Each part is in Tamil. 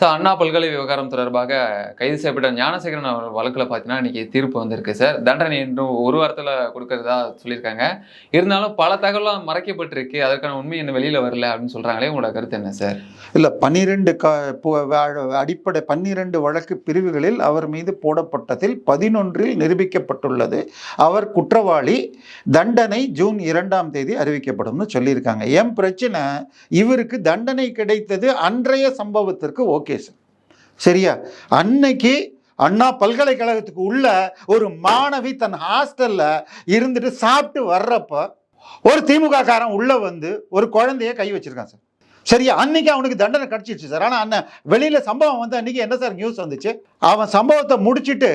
சார் அண்ணா பல்கலை விவகாரம் தொடர்பாக கைது செய்யப்பட்ட ஞானசேகரன் அவர் வழக்கில் பார்த்தீங்கன்னா இன்னைக்கு தீர்ப்பு வந்திருக்கு சார். தண்டனை இன்னும் ஒரு வாரத்தில் கொடுக்கறதா சொல்லியிருக்காங்க. இருந்தாலும் பல தகவலாம் மறைக்கப்பட்டிருக்கு. அதற்கான உண்மை இன்னும் வெளியில் வரல அப்படின்னு சொல்கிறாங்களே உங்களோட கருத்து என்ன சார்? இல்லை பன்னிரெண்டு க அடிப்படை பன்னிரெண்டு வழக்கு பிரிவுகளில் அவர் மீது போடப்பட்டதில் பதினொன்றில் நிரூபிக்கப்பட்டுள்ளது. அவர் குற்றவாளி. தண்டனை ஜூன் இரண்டாம் தேதி அறிவிக்கப்படும்னு சொல்லியிருக்காங்க. என் பிரச்சனை? இவருக்கு தண்டனை கிடைத்தது அன்றைய சம்பவத்திற்கு ஓகே. சார் சரியா? அன்னைக்கு அண்ணா பல்கலைக்கழகத்துக்கு உள்ள ஒரு மாணவி தன் ஹாஸ்டல்ல இருந்துட்டு சாப்பிட்டு வர்றப்ப ஒரு திமுக காரன் உள்ள வந்து ஒரு குழந்தைய கை வச்சிருக்கான் சார். சரியா? அன்னைக்கு அவனுக்கு தண்டனை கிடைச்சிருச்சு சார். ஆனால் அண்ணன் வெளியில் சம்பவம் வந்து அன்னைக்கு என்ன சார்? நியூஸ் வந்துச்சு. அவன் சம்பவத்தை முடிச்சிட்டு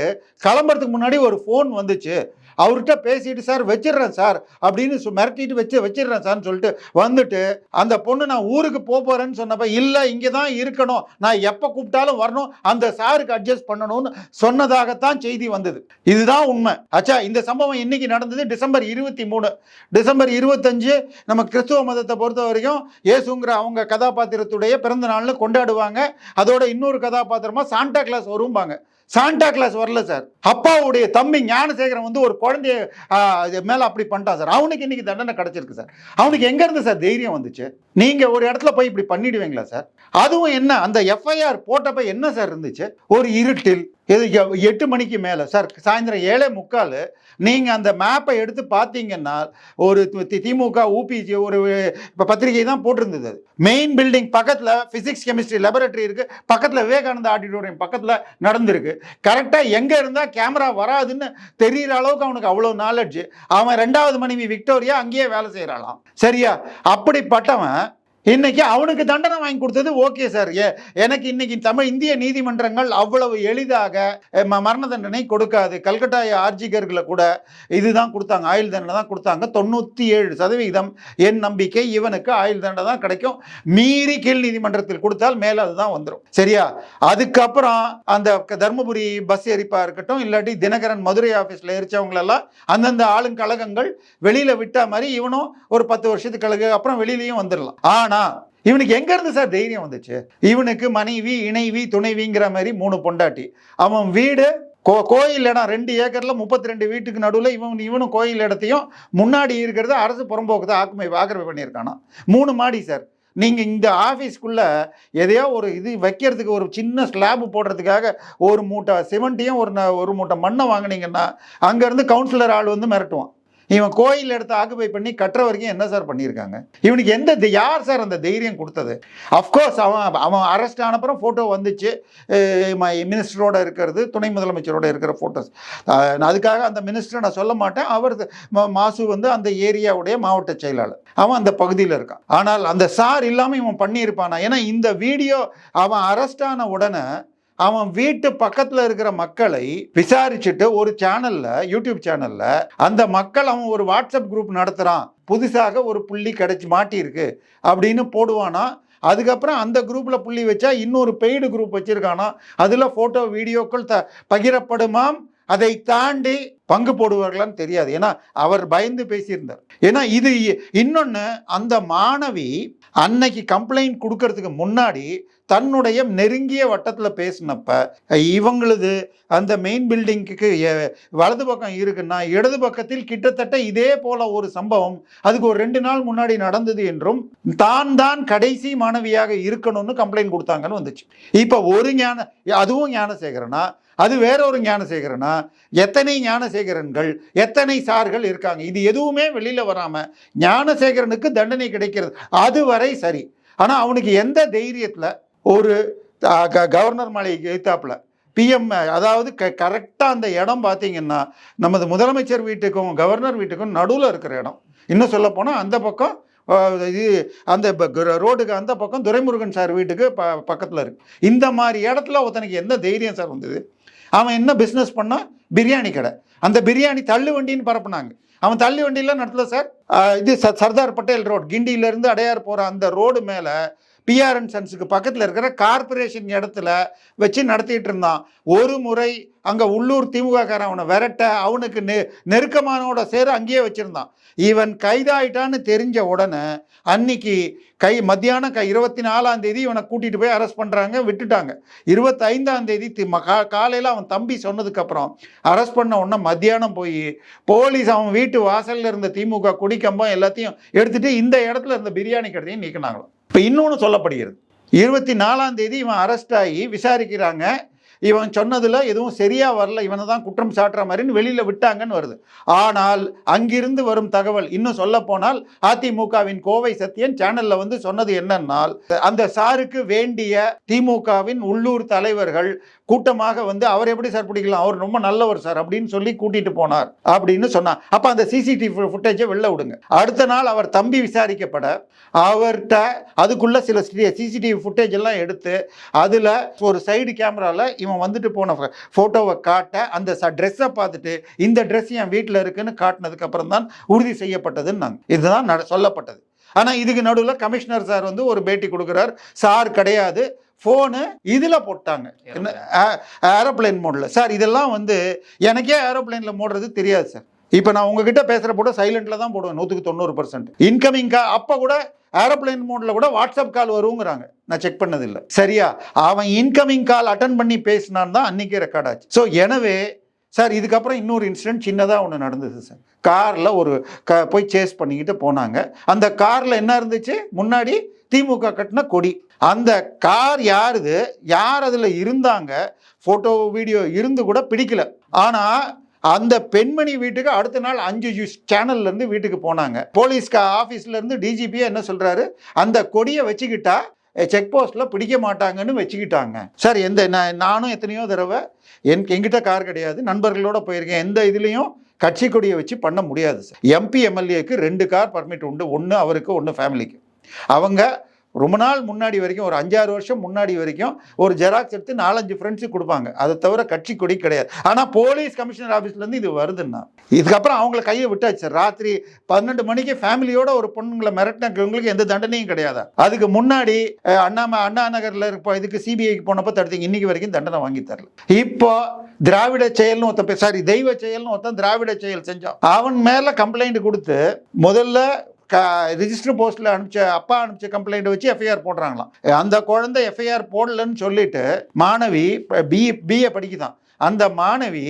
கிளம்புறதுக்கு முன்னாடி ஒரு ஃபோன் வந்துச்சு. அவர்கிட்ட பேசிட்டு சார் வச்சிடுறேன் சார் அப்படின்னு மிரட்டிட்டு வச்சு வச்சிடுறேன் சார்னு சொல்லிட்டு வந்துட்டு அந்த பொண்ணு நான் ஊருக்கு போக சொன்னப்ப இல்லை இங்கே தான் இருக்கணும். நான் எப்போ கூப்பிட்டாலும் வரணும். அந்த சாருக்கு அட்ஜஸ்ட் பண்ணணும்னு சொன்னதாகத்தான் செய்தி வந்தது. இதுதான் உண்மை. அச்சா இந்த சம்பவம் இன்னைக்கு நடந்தது டிசம்பர் இருபத்தி மூணு. டிசம்பர் இருபத்தஞ்சு நம்ம கிறிஸ்துவ மதத்தை பொறுத்த வரைக்கும் இயேசுங்கிற அவங்க கதாபாத்திரத்துடைய பிறந்த நாள்னு கொண்டாடுவாங்க. அதோட இன்னொரு கதாபாத்திரமா சாண்டா கிளாஸ் வரும் வரும்பாங்க சாண்டா கிளாஸ் வரல சார் அப்பாவுடைய தம்பி ஞானசேகரன் வந்து ஒரு குழந்தைய மேலே இது மேல அப்படி பண்ணிட்டான் சார் அவனுக்கு இன்னைக்கு தண்டனை கிடைச்சிருக்கு சார் அவனுக்கு எங்க இருந்து சார் தைரியம் வந்துச்சு? நீங்க ஒரு இடத்துல போய் இப்படி பண்ணிடுவீங்களா சார் அதுவும் என்ன அந்த எஃப்ஐஆர் போட்டப்ப என்ன சார் இருந்துச்சு? ஒரு இருட்டில் இது எட்டு மணிக்கு மேலே. சார் சாயந்தரம் ஏழே முக்கால் நீங்கள் அந்த மேப்பை எடுத்து பார்த்தீங்கன்னா ஒரு தி- திமுக ஊபிஜி ஒரு இப்போ பத்திரிகை தான் போட்டிருந்தது அது. மெயின் பில்டிங் பக்கத்தில் ஃபிசிக்ஸ் கெமிஸ்ட்ரி லெபரட்டரி இருக்குது பக்கத்தில் விவேகானந்தா ஆடிட்டோரியம் பக்கத்தில் நடந்திருக்கு. கரெக்டாக எங்கே இருந்தால் கேமரா வராதுன்னு தெரிகிற அளவுக்கு அவனுக்கு அவ்வளோ நாலெட்ஜ் அவன் ரெண்டாவது மனைவி விக்டோரியா அங்கேயே வேலை செய்கிறாளாம் சரியா? அப்படிப்பட்டவன் இன்னைக்கு அவனுக்கு தண்டனை வாங்கி கொடுத்தது ஓகே சார். ஏ எனக்கு இன்னைக்கு தமிழ் இந்திய நீதிமன்றங்கள் அவ்வளவு எளிதாக ம- மரண தண்டனை கொடுக்காது. கல்கட்டா ஆர்ஜிகர்களை கூட இதுதான் கொடுத்தாங்க. ஆயுள் தண்டனை தான் கொடுத்தாங்க. தொண்ணூற்றி ஏழு சதவீதம் என் நம்பிக்கை இவனுக்கு ஆயுள் தண்டனை தான் கிடைக்கும். மீறி கீழ் நீதிமன்றத்தில் கொடுத்தால் மேலே அதுதான் வந்துடும் சரியா? அதுக்கப்புறம் அந்த தர்மபுரி பஸ் எரிப்பா இருக்கட்டும் இல்லாட்டி தினகரன் மதுரை ஆஃபீஸில் எரிச்சவங்களெல்லாம் அந்தந்த ஆளுங்கழகங்கள் வெளியில் விட்டா மாதிரி இவனும் ஒரு பத்து வருஷத்துக்கு கழக அப்புறம் வெளியிலையும் வந்துடலாம் ஆனால் ஆனா இவனுக்கு எங்க இருந்து சார் தைரியம் வந்துச்சு? இவனுக்கு மனைவி இணைவி துணைவிங்கிற மாதிரி மூணு பொண்டாட்டி. அவன் வீடு கோ கோயில் இடம் ரெண்டு ஏக்கரில் முப்பத்தி ரெண்டு வீட்டுக்கு நடுவில் இவன் இவனும் கோயில் இடத்தையும் முன்னாடி இருக்கிறது அரசு புறம்போக்கு தான் ஆக்குமை ஆக்கிரமி பண்ணியிருக்கானா? மூணு மாடி சார். நீங்கள் இந்த ஆஃபீஸ்க்குள்ளே எதையோ ஒரு இது வைக்கிறதுக்கு ஒரு சின்ன ஸ்லாப் போடுறதுக்காக ஒரு மூட்டை சிமெண்ட்டையும் ஒரு ந- ஒரு மூட்டை மண்ணை வாங்குனீங்கன்னா அங்கேருந்து கவுன்சிலர் ஆள் வந்து மிரட்டுவான். இவன் கோயில் எடுத்து ஆக்குபை பண்ணி கட்டுற வரைக்கும் என்ன சார் பண்ணியிருக்காங்க? இவனுக்கு எந்த யார் சார் அந்த தைரியம் கொடுத்தது? அஃப்கோர்ஸ் அவன் அவன் அரெஸ்ட் ஆனப்புறம் ஃபோட்டோ வந்துச்சு. மினிஸ்டரோட இருக்கிறது துணை முதலமைச்சரோட இருக்கிற ஃபோட்டோஸ் அதுக்காக அந்த மினிஸ்டரை நான் சொல்ல மாட்டேன். அவர் மாசு வந்து அந்த ஏரியாவுடைய மாவட்ட செயலாளர். அவன் அந்த பகுதியில் இருக்கான். ஆனால் அந்த சார் இல்லாமல் இவன் பண்ணியிருப்பானா? ஏன்னா இந்த வீடியோ அவன் அரெஸ்ட் ஆன உடனே அவன் வீட்டு பக்கத்துல இருக்கிற மக்களை விசாரிச்சுட்டு ஒரு சேனல்ல யூடியூப் சேனல்ல அந்த மக்கள் அவன் ஒரு வாட்ஸ்அப் குரூப் நடத்துறான். புதுசாக ஒரு புள்ளி கிடைச்சி மாட்டியிருக்கு அப்படின்னு போடுவானா. அதுக்கப்புறம் அந்த குரூப்ல புள்ளி வச்சா இன்னொரு பெய்டு குரூப் வச்சிருக்கானா. அதுல போட்டோ வீடியோக்கள் த பகிரப்படுமாம். அதை தாண்டி பங்கு போடுவார்களான்னு தெரியாது. ஏன்னா அவர் பயந்து பேசியிருந்தார். ஏன்னா இது இன்னொன்று அந்த மாணவி அன்னைக்கு கம்ப்ளைண்ட் கொடுக்கறதுக்கு முன்னாடி தன்னுடைய நெருங்கிய வட்டத்தில் பேசினப்ப இவங்களது அந்த மெயின் பில்டிங்க்கு வலது பக்கம் இருக்குன்னா இடது பக்கத்தில் கிட்டத்தட்ட இதே போல ஒரு சம்பவம் அதுக்கு ஒரு ரெண்டு நாள் முன்னாடி நடந்தது என்றும் தான் தான் கடைசி மாணவியாக இருக்கணும்னு கம்ப்ளைண்ட் கொடுத்தாங்கன்னு வந்துச்சு. இப்போ ஒரு ஞான அதுவும் ஞானசேகரனா அது வேற ஒரு ஞானசேகரனா? எத்தனை ஞானசேகரன்கள் எத்தனை சார்கள் இருக்காங்க? இது எதுவுமே வெளியில் வராமல் ஞானசேகரனுக்கு தண்டனை கிடைக்கிறது. அதுவரை சரி. ஆனால் அவனுக்கு எந்த தைரியத்தில் ஒரு க- கவர்னர் மாளிகைக்கு எழுத்தாப்பில் பிஎம் அதாவது க கரெக்டாக அந்த இடம் பார்த்தீங்கன்னா நமது முதலமைச்சர் வீட்டுக்கும் கவர்னர் வீட்டுக்கும் நடுவில் இருக்கிற இடம். இன்னும் சொல்லப்போனால் அந்த பக்கம் இது அந்த க- ரோடுக்கு அந்த பக்கம் துரைமுருகன் சார் வீட்டுக்கு ப பக்கத்தில் இருக்குது இந்த மாதிரி இடத்துல ஒருத்தனுக்கு எந்த தைரியம் சார் வந்தது? அவன் என்ன பிஸ்னஸ் பண்ணான் பிரியாணி கடை. அந்த பிரியாணி தள்ளு வண்டின்னு பரப்புனாங்க. அவன் தள்ளி வண்டியெல்லாம் நடத்தல சார் இது ச- சர்தார் பட்டேல் ரோடு. கிண்டியிலேருந்து அடையார் போகிற அந்த ரோடு மேலே பிஆர்என் சன்ஸுக்கு பக்கத்தில் இருக்கிற கார்ப்பரேஷன் இடத்துல வச்சு நடத்திட்டு இருந்தான். ஒரு முறை அங்கே உள்ளூர் திமுககாரன் அவனை விரட்ட அவனுக்கு நெ நெருக்கமானோட சேர அங்கேயே வச்சுருந்தான். இவன் கைதாயிட்டான்னு தெரிஞ்ச உடனே அன்னைக்கு கை மத்தியானம் கை இருபத்தி நாலாம் தேதி இவனை கூட்டிகிட்டு போய் அரெஸ்ட் பண்ணுறாங்க விட்டுட்டாங்க. இருபத்தைந்தாம் தேதி தி- ம- கா- காலையில் அவன் தம்பி சொன்னதுக்கப்புறம் அரெஸ்ட் பண்ண உடனே மத்தியானம் போய் போலீஸ் அவன் வீட்டு வாசலில் இருந்த திமுக குடிக்கம்பம் எல்லாத்தையும் எடுத்துகிட்டு இந்த இடத்துல இருந்த பிரியாணி கடையும் நீக்கினாங்களாம். இப்போ இன்னொன்று சொல்லப்படுகிறது. இருபத்தி நாலாம் தேதி இவன் அரெஸ்ட் ஆகி விசாரிக்கிறாங்க. இவன் சொன்னதில் எதுவும் சரியாக வரல. இவனை தான் குற்றம் சாட்டுற மாதிரின்னு வெளியில் விட்டாங்கன்னு வருது. ஆனால் அங்கிருந்து வரும் தகவல் இன்னும் சொல்ல போனால் அதிமுகவின் கோவை சத்தியன் சேனலில் வந்து சொன்னது என்னன்னால் அந்த சாருக்கு வேண்டிய திமுகவின் உள்ளூர் தலைவர்கள் கூட்டமாக வந்து அவர் எப்படி சார் பிடிக்கலாம்? அவர் ரொம்ப நல்லவர் சார் அப்படின்னு சொல்லி கூட்டிட்டு போனார் அப்படின்னு சொன்னார். அப்ப அந்த சிசிடிவி ஃபுட்டேஜை வெளில விடுங்க. அடுத்த நாள் அவர் தம்பி விசாரிக்கப்பட அவர்கிட்ட அதுக்குள்ள சில சிசிடிவி ஃபுட்டேஜ் எல்லாம் எடுத்து அதுல ஒரு சைடு கேமரால இவன் வந்துட்டு போன போட்டோவை காட்ட அந்த ட்ரெஸ்ஸை பார்த்துட்டு இந்த ட்ரெஸ் என் வீட்டில் இருக்குன்னு காட்டினதுக்கு அப்புறம் தான் உறுதி செய்யப்பட்டதுன்னு இதுதான் நட- சொல்லப்பட்டது. ஆனால் இதுக்கு நடுவில் கமிஷனர் சார் வந்து ஒரு பேட்டி கொடுக்குறார். சார் கிடையாது. ஃபோனு இதில் போட்டாங்க. என்ன ஏரோப்ளேன் மோடில். சார் இதெல்லாம் வந்து எனக்கே ஏரோப்ளேனில் மோடுறது தெரியாது சார். இப்போ நான் உங்ககிட்ட பேசுகிற போட சைலண்டில் தான் போடுவேன் நூற்றுக்கு தொண்ணூறு பர்சன்ட். இன்கமிங் கா அப்போ கூட ஏரோப்ளேன் மோடில் கூட வாட்ஸ்அப் கால் வருங்கிறாங்க. நான் செக் பண்ணதில்லை. சரியா? அவன் இன்கமிங் கால் அட்டன் பண்ணி பேசினான் தான் அன்றைக்கே ரெக்கார்ட் ஆச்சு. ஸோ எனவே சார் இதுக்கப்புறம் இன்னொரு இன்சிடென்ட் சின்னதாக ஒன்று நடந்தது சார். காரில் ஒரு க போய் சேஸ் பண்ணிக்கிட்டு போனாங்க. அந்த காரில் என்ன இருந்துச்சு? முன்னாடி திமுக கட்டின கொடி. அந்த கார் யாருது? யார் அதில் இருந்தாங்க? ஃபோட்டோ வீடியோ இருந்து கூட பிடிக்கல. ஆனால் அந்த பெண்மணி வீட்டுக்கு அடுத்த நாள் அஞ்சு நியூஸ் சேனல்லருந்து வீட்டுக்கு போனாங்க. போலீஸ்க்கு ஆஃபீஸ்லேருந்து டிஜிபியே என்ன சொல்கிறாரு அந்த கொடியை வச்சுக்கிட்டா செக் போஸ்ட்ல பிடிக்க மாட்டாங்கன்னு வச்சுக்கிட்டாங்க. சார் எந்த நான் நானும் எத்தனையோ தடவை என் என்கிட்ட கார் கிடையாது. நண்பர்களோட போயிருக்கேன். எந்த இதுலேயும் கட்சி கொடியை வச்சு பண்ண முடியாது சார். எம்பி எம்எல்ஏக்கு ரெண்டு கார் பர்மிட் உண்டு. ஒன்று அவருக்கு ஒன்று ஃபேமிலிக்கு அவங்க ரொம்ப நாள் முன்னாடி வரைக்கும் ஒரு அஞ்சாறு வருஷம் முன்னாடி வரைக்கும் ஒரு ஜெராக்ஸ் எடுத்து நாலஞ்சு ஃப்ரெண்ட்ஸுக்கு கொடுப்பாங்க. அதை தவிர கட்சி கொடி கிடையாது. ஆனால் போலீஸ் கமிஷனர் ஆஃபீஸ்லேருந்து இது வருதுன்னா இதுக்கப்புறம் அவங்கள கையை விட்டாச்சு ராத்திரி பன்னெண்டு மணிக்கு ஃபேமிலியோட ஒரு பொண்ணுங்களை மிரட்டினவங்களுக்கு எந்த தண்டனையும் கிடையாது? அதுக்கு முன்னாடி அஹ், அண்ணாம அண்ணா நகரில் இருப்ப இதுக்கு சிபிஐக்கு போனப்போ தடுத்தீங்க. இன்னைக்கு வரைக்கும் தண்டனை வாங்கி தரல. இப்போ திராவிட செயல்னு ஒருத்தன் சாரி தெய்வ செயல்னு ஒருத்தன் திராவிட செயல் செஞ்சான். அவன் மேல கம்ப்ளைண்ட் கொடுத்து முதல்ல க ரிஜிஸ்டர் போஸ்ட்டில் அனுப்பிச்ச அப்பா அனுப்பிச்ச கம்ப்ளைண்ட் வச்சு எஃப்ஐஆர் போடுறாங்களாம். அந்த குழந்தை எஃப்ஐஆர் போடலன்னு சொல்லிட்டு மாணவி பிஇ பிஏ படிக்குதான். அந்த மாணவி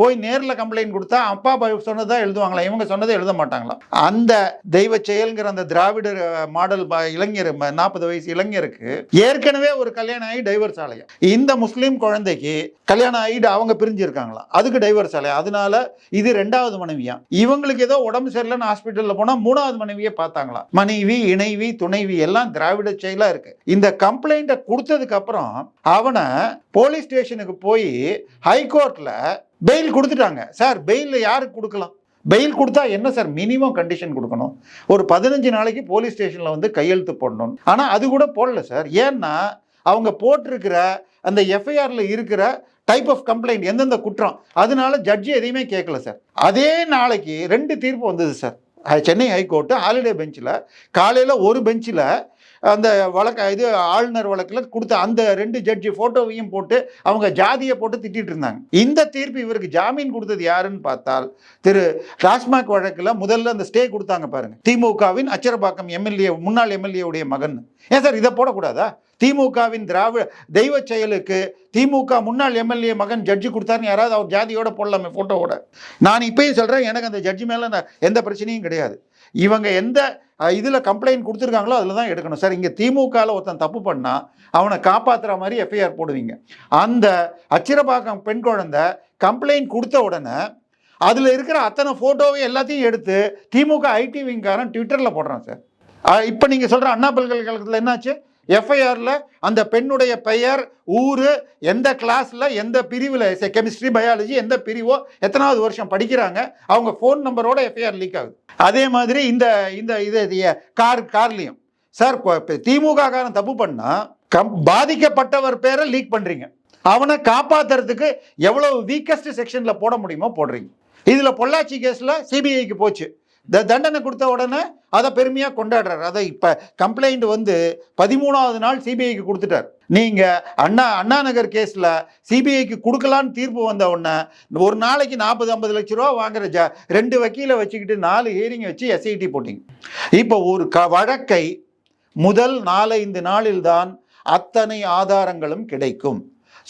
போய் நேரில் கம்ப்ளைண்ட் கொடுத்தா அப்பா ப- சொன்னதா எழுதுவாங்களா? இவங்க சொன்னதை எழுத மாட்டாங்களா? அந்த தெய்வ செயல்ங்கிற அந்த திராவிடர் மாடல் இளைஞர் நாற்பது வயசு இளைஞருக்கு ஏற்கனவே ஒரு கல்யாணம் ஆகி டைவர்ஸ் ஆலயம் இந்த முஸ்லீம் குழந்தைக்கு கல்யாணம் ஆகிட்டு அவங்க பிரிஞ்சிருக்காங்களா? அதுக்கு டைவர்ஸ் ஆலயம் அதனால இது ரெண்டாவது மனைவியா? இவங்களுக்கு ஏதோ உடம்பு சரியில்லைன்னு ஹாஸ்பிட்டலில் போனால் மூணாவது மனைவியை பார்த்தாங்களாம் மனைவி இணைவி துணைவி எல்லாம் திராவிட செயலாக இருக்கு. இந்த கம்ப்ளைண்ட்டை கொடுத்ததுக்கு அப்புறம் அவனை போலீஸ் ஸ்டேஷனுக்கு போய் ஹைகோர்ட்டில் பெயில் கொடுத்துட்டாங்க. சார் பெயிலில் யாருக்கு கொடுக்கலாம்? பெயில் கொடுத்தா என்ன சார்? மினிமம் கண்டிஷன் கொடுக்கணும். ஒரு பதினஞ்சு நாளைக்கு போலீஸ் ஸ்டேஷனில் வந்து கையெழுத்து போடணும். ஆனால் அது கூட போடல சார். ஏன்னா அவங்க போட்டிருக்கிற அந்த எஃப்ஐஆரில் இருக்கிற டைப் ஆஃப் கம்ப்ளைண்ட் எந்தெந்த குற்றம் அதனால ஜட்ஜி எதையுமே கேட்கல சார். அதே நாளைக்கு ரெண்டு தீர்ப்பு வந்தது சார். சென்னை ஹைகோர்ட்டு ஹாலிடே பெஞ்சில் காலையில் ஒரு பெஞ்சில் அந்த வழக்கு இது ஆளுநர் வழக்கில் கொடுத்த அந்த ரெண்டு ஜட்ஜி ஃபோட்டோவையும் போட்டு அவங்க ஜாதியை போட்டு திட்டிட்டு இருந்தாங்க. இந்த தீர்ப்பு இவருக்கு ஜாமீன் கொடுத்தது யாருன்னு பார்த்தால் திரு டாஸ்மாக் வழக்கில் முதல்ல அந்த ஸ்டே கொடுத்தாங்க பாருங்க. திமுகவின் அச்சரபாக்கம் எம்எல்ஏ முன்னாள் எம்எல்ஏவுடைய மகன். ஏன் சார் இதை போடக்கூடாதா? திமுகவின் திராவிட தெய்வ செயலுக்கு திமுக முன்னாள் எம்எல்ஏ மகன் ஜட்ஜி கொடுத்தாருன்னு யாராவது அவர் ஜாதியோட போடலாமே ஃபோட்டோவோட நான் இப்பயும் சொல்கிறேன் எனக்கு அந்த ஜட்ஜி மேலே எந்த பிரச்சனையும் கிடையாது. இவங்க எந்த இதில் கம்ப்ளைண்ட் கொடுத்துருக்காங்களோ அதில் தான் எடுக்கணும். சார் இங்கே திமுகவில் ஒருத்தன் தப்பு பண்ணால் அவனை காப்பாற்றுற மாதிரி எஃப்ஐஆர் போடுவீங்க. அந்த அச்சிரபாக்கம் பெண் குழந்தை கம்ப்ளைண்ட் கொடுத்த உடனே அதில் இருக்கிற அத்தனை ஃபோட்டோவையும் எல்லாத்தையும் எடுத்து திமுக ஐடி விங்காரன் ட்விட்டரில் போடுறான் சார். இப்போ நீங்கள் சொல்கிற அண்ணா பல்கலைக்கழகத்தில் என்னாச்சு? எஃப்ஐஆரில் அந்த பெண்ணுடைய பெயர் ஊர் எந்த கிளாஸில் எந்த பிரிவில் கெமிஸ்ட்ரி பயாலஜி எந்த பிரிவோ எத்தனாவது வருஷம் படிக்கிறாங்க அவங்க ஃபோன் நம்பரோட எஃப்ஐஆர் லீக் ஆகுது. அதே மாதிரி இந்த இந்த இது கார் கார்லேயும் சார் இப்போ திமுக காரன் தப்பு பண்ணால் கம் பாதிக்கப்பட்டவர் பேரை லீக் பண்ணுறீங்க அவனை காப்பாற்றுறதுக்கு எவ்வளோ வீக்கஸ்ட் செக்ஷனில் போட முடியுமோ போடுறீங்க. இதில் பொள்ளாச்சி கேஸில் சிபிஐக்கு போச்சு. த தண்டனை கொடுத்த உடனே அதை பெருமையாக கொண்டாடுறாரு. அதை இப்போ கம்ப்ளைண்ட் வந்து பதிமூணாவது நாள் சிபிஐக்கு கொடுத்துட்டார். நீங்கள் அண்ணா அண்ணா நகர் கேஸில் சிபிஐக்கு கொடுக்கலான்னு தீர்ப்பு வந்த உடனே ஒரு நாளைக்கு நாற்பது ஐம்பது லட்ச ரூபா வாங்குற ஜ ரெண்டு வக்கீலை வச்சுக்கிட்டு நாலு ஹியரிங் வச்சு எஸ்ஐடி போட்டிங்க. இப்போ ஒரு க வழக்கை முதல் நாலைந்து நாளில்தான் அத்தனை ஆதாரங்களும் கிடைக்கும்.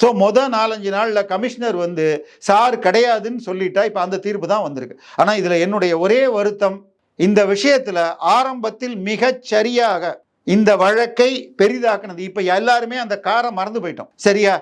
ஸோ மொதல் நாலஞ்சு நாளில் கமிஷனர் வந்து சார் கிடையாதுன்னு சொல்லிட்டா இப்போ அந்த தீர்ப்பு தான் வந்திருக்கு. ஆனால் இதில் என்னுடைய ஒரே வருத்தம் இந்த விஷயத்தில் ஆரம்பத்தில் மிகச் சரியாக இந்த வழக்கை பெரிதாக்குனது. இப்போ எல்லாருமே அந்த காரை மறந்து போயிட்டோம். சரியா?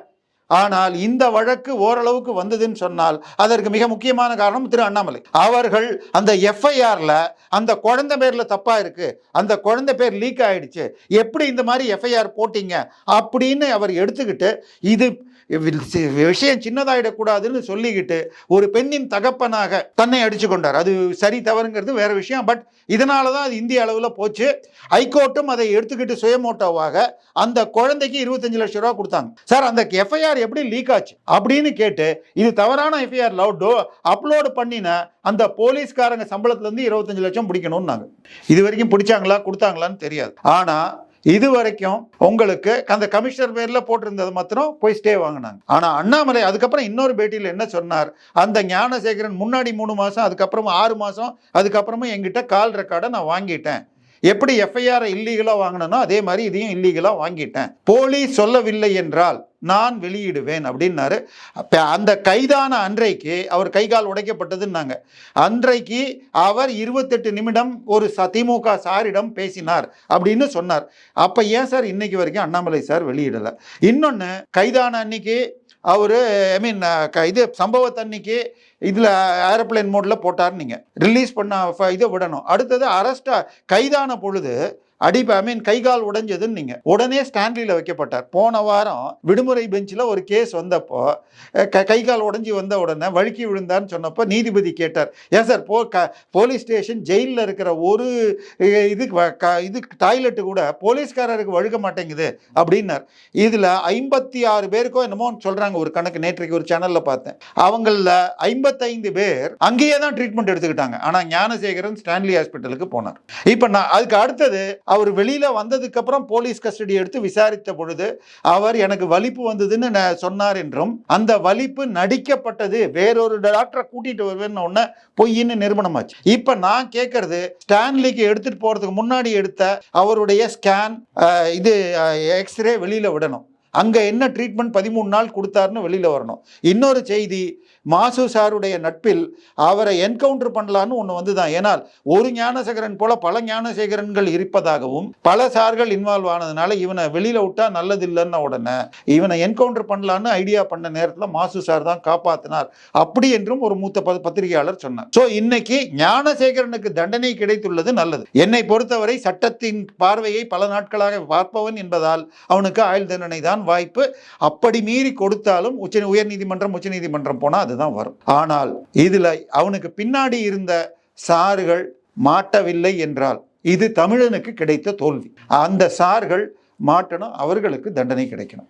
ஆனால் இந்த வழக்கு ஓரளவுக்கு வந்ததுன்னு சொன்னால் அதற்கு மிக முக்கியமான காரணம் திரு அண்ணாமலை. அவர்கள் அந்த எஃப்ஐஆர்ல அந்த குழந்தை பேர்ல தப்பா இருக்கு அந்த குழந்தை பேர் லீக் ஆயிடுச்சு எப்படி இந்த மாதிரி எஃப்ஐஆர் போட்டீங்க அப்படின்னு அவர் எடுத்துக்கிட்டு இது விஷயம் சின்னதாயிடக்கூடாதுன்னு சொல்லிக்கிட்டு ஒரு பெண்ணின் தகப்பனாக தன்னை அடிச்சு கொண்டார். அது சரி தவறுங்கிறது வேற விஷயம். பட் இதனால தான் அது இந்திய அளவில் போச்சு. ஹைகோர்ட்டும் அதை எடுத்துக்கிட்டு சுயமோட்டோவாக அந்த குழந்தைக்கு இருபத்தஞ்சு லட்சம் ரூபா கொடுத்தாங்க. சார் அந்த எஃப்ஐஆர் எப்படி லீக் ஆச்சு? அப்படின்னு கேட்டு இது தவறான எஃப்ஐஆர் லவுடோ அப்லோடு பண்ணின அந்த போலீஸ்காரங்க சம்பளத்துலேருந்து இருபத்தஞ்சு லட்சம் பிடிக்கணும்னாங்க. இது வரைக்கும் பிடிச்சாங்களா கொடுத்தாங்களான்னு தெரியாது. ஆனால் இது வரைக்கும் உங்களுக்கு அந்த கமிஷனர் பேரில் போட்டிருந்தது மாத்திரம் போய் ஸ்டே வாங்கினாங்க. ஆனால் அண்ணாமலை அதுக்கப்புறம் இன்னொரு பேட்டியில் என்ன சொன்னார்? அந்த ஞானசேகரன் முன்னாடி மூணு மாதம் அதுக்கப்புறமா ஆறு மாதம் அதுக்கப்புறமா எங்கிட்ட கால் ரெக்கார்டை நான் வாங்கிட்டேன். எப்படி எஃப்ஐஆரை இல்லீகலாக வாங்கினனோ அதே மாதிரி இதையும் இல்லீகலாக வாங்கிட்டேன். போலீஸ் சொல்லவில்லை என்றால் நான் வெளியிடுவேன் அப்படின்னாரு. அப்போ அந்த கைதான அன்றைக்கு அவர் கை கால் உடைக்கப்பட்டதுன்னாங்க. அன்றைக்கு அவர் இருபத்தெட்டு நிமிடம் ஒரு ச திமுக சாரிடம் பேசினார் அப்படின்னு சொன்னார். அப்போ ஏன் சார் இன்னைக்கு வரைக்கும் அண்ணாமலை சார் வெளியிடலை? இன்னொன்று கைதான அன்னைக்கு அவர் ஐ மீன் க இது சம்பவத்தன்னைக்கு இதில் ஏரோப்ளேன் மோடில் போட்டார் நீங்கள் ரிலீஸ் பண்ண ஃப- இதை விடணும். அடுத்தது அரெஸ்டாக கைதான பொழுது அடி ஐ மீன் கை கால் உடைஞ்சதுன்னு நீங்கள் உடனே ஸ்டான்லியில் வைக்கப்பட்டார். போன வாரம் விடுமுறை பெஞ்சில் ஒரு கேஸ் வந்தப்போ க கை கால் உடஞ்சி வந்த உடனே வழுக்கி விழுந்தான்னு சொன்னப்போ நீதிபதி கேட்டார். ஏன் சார் போ க போலீஸ் ஸ்டேஷன் ஜெயிலில் இருக்கிற ஒரு இது வ- க இது டாய்லெட்டு கூட போலீஸ்காரருக்கு வழுக்க மாட்டேங்குது அப்படின்னார். இதில் ஐம்பத்தி ஆறு பேருக்கோ என்னமோ சொல்கிறாங்க ஒரு கணக்கு. நேற்றைக்கு ஒரு சேனலில் பார்த்தேன். அவங்களில் ஐம்பத்தைந்து பேர் அங்கேயே தான் ட்ரீட்மெண்ட் எடுத்துக்கிட்டாங்க. ஆனால் ஞானசேகரன் ஸ்டான்லி ஹாஸ்பிட்டலுக்கு போனார். இப்போ நான் அதுக்கு அடுத்தது அவர் வெளியில் வந்ததுக்கப்புறம் போலீஸ் கஸ்டடி எடுத்து விசாரித்த பொழுது அவர் எனக்கு வலிப்பு வந்ததுன்னு நான் சொன்னார் என்றும் அந்த வலிப்பு நடிக்கப்பட்டது வேறொரு டாக்டரை கூட்டிகிட்டு வருவேன்னு ஒன்று பொய்ன்னு நிறுவனமாச்சு இப்போ நான் கேட்கறது ஸ்டான்லிக்கு எடுத்துகிட்டு போகிறதுக்கு முன்னாடி எடுத்த அவருடைய ஸ்கேன் இது எக்ஸ்ரே வெளியில் விடணும். அங்க என்ன ட்ரீட்மெண்ட் பதிமூணு நாள் கொடுத்தாருன்னு வெளியில வரணும். இன்னொரு செய்தி மாசு சாருடைய நட்பில் அவரை என்கவுண்டர் பண்ணலான்னு ஒன்று வந்துதான். ஏனால் ஒரு ஞானசேகரன் போல பல ஞானசேகரன்கள் இருப்பதாகவும் பல சார்கள் இன்வால்வ் ஆனதுனால இவனை வெளியில விட்டா நல்லது இல்லைன்ன உடனே இவனை என்கவுண்டர் பண்ணலான்னு ஐடியா பண்ண நேரத்தில் மாசு சார் தான் காப்பாற்றினார் அப்படி என்றும் ஒரு மூத்த ப- பத்திரிகையாளர் சொன்னார். ஸோ இன்னைக்கு ஞானசேகரனுக்கு தண்டனை கிடைத்துள்ளது நல்லது. என்னை பொறுத்தவரை சட்டத்தின் பார்வையை பல நாட்களாக பார்ப்பவன் என்பதால் அவனுக்கு ஆயுள் தண்டனை தான் வாய்ப்பு அப்படி மீறி கொடுத்தாலும் உச்ச உயர்நீதிமன்றம் உச்சநீதிமன்றம் போனால் அதுதான் வரும். ஆனால் இதில் அவனுக்கு பின்னாடி இருந்த சார்கள் மாட்டவில்லை என்றால் இது தமிழனுக்கு கிடைத்த தோல்வி. அந்த சார்கள் மாட்டணும் அவர்களுக்கு தண்டனை கிடைக்கணும்.